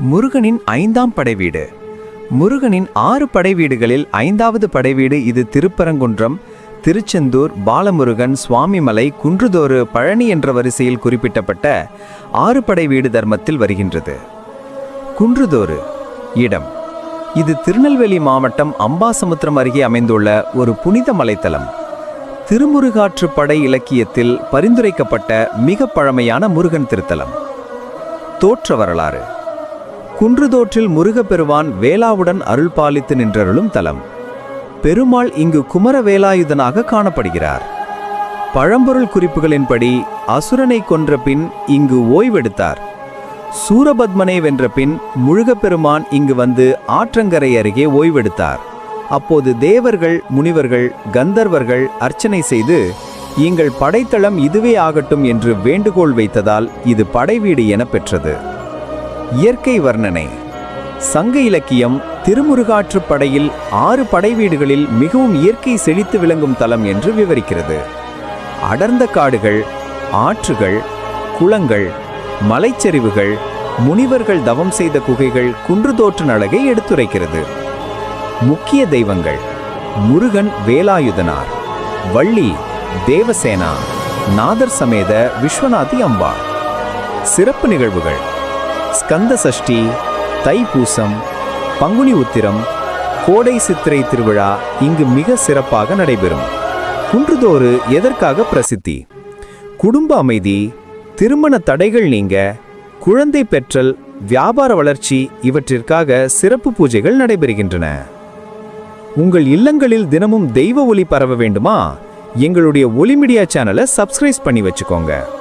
முருகனின் ஐந்தாம் படைவீடு முருகனின் ஆறு படைவீடுகளில் ஐந்தாவது படைவீடு இது திருப்பரங்குன்றம் திருச்செந்தூர் பாலமுருகன் சுவாமிமலை குன்றுதோறு பழனி என்ற வரிசையில் குறிப்பிட்டப்பட்ட ஆறு படைவீடு தர்மத்தில் வருகின்றது. குன்றுதோறு இடம். இது திருநெல்வேலி மாவட்டம் அம்பாசமுத்திரம் அருகே அமைந்துள்ள ஒரு புனித மலைத்தலம் திருமுருகாற்று படை இலக்கியத்தில் பரிந்துரைக்கப்பட்ட மிக பழமையான முருகன் திருத்தலம். தோற்ற வரலாறு. குன்றுதோற்றில் முருகப்பெருவான் வேலாவுடன் அருள் பாலித்து நின்றருளும் தலம். பெருமாள் இங்கு குமர வேலாயுதனாக காணப்படுகிறார். பழம்பொருள் குறிப்புகளின்படி அசுரனை கொன்ற பின் இங்கு ஓய்வெடுத்தார். சூரபத்மனை வென்ற பின் முழுகப்பெருமான் இங்கு வந்து ஆற்றங்கரை அருகே ஓய்வெடுத்தார். அப்போது தேவர்கள் முனிவர்கள் கந்தர்வர்கள் அர்ச்சனை செய்து எங்கள் படைத்தளம் இதுவே ஆகட்டும் என்று வேண்டுகோள் வைத்ததால் இது படைவீடு என பெற்றது. இயற்கை வர்ணனை. சங்க இலக்கியம் திருமுருகாற்றுப் படையில் ஆறு படைவீடுகளில் மிகவும் இயற்கை செழித்து விளங்கும் தலம் என்று விவரிக்கிறது. அடர்ந்த காடுகள் ஆற்றுகள் குளங்கள் மலைச்சரிவுகள் முனிவர்கள் தவம் செய்த குகைகள் குன்றுதோற்றின் அழகை எடுத்துரைக்கிறது. முக்கிய தெய்வங்கள் முருகன் வேலாயுதனார் வள்ளி தேவசேனா நாதர் சமேத விஸ்வநாதி அம்பாள். சிறப்பு நிகழ்வுகள். ஸ்கந்த சஷ்டி தைப்பூசம் பங்குனி உத்திரம் கோடை சித்திரை திருவிழா இங்கு மிக சிறப்பாக நடைபெறும். குன்றுதோறு எதற்காக பிரசித்தி? குடும்ப அமைதி திருமண தடைகள் நீங்க குழந்தை பெற்றல் வியாபார வளர்ச்சி இவற்றிற்காக சிறப்பு பூஜைகள் நடைபெறுகின்றன. உங்கள் இல்லங்களில் தினமும் தெய்வ ஒளி பரவ வேண்டுமா? எங்களுடைய ஒளி மீடியா சேனலை சப்ஸ்கிரைப் பண்ணி வச்சுக்கோங்க.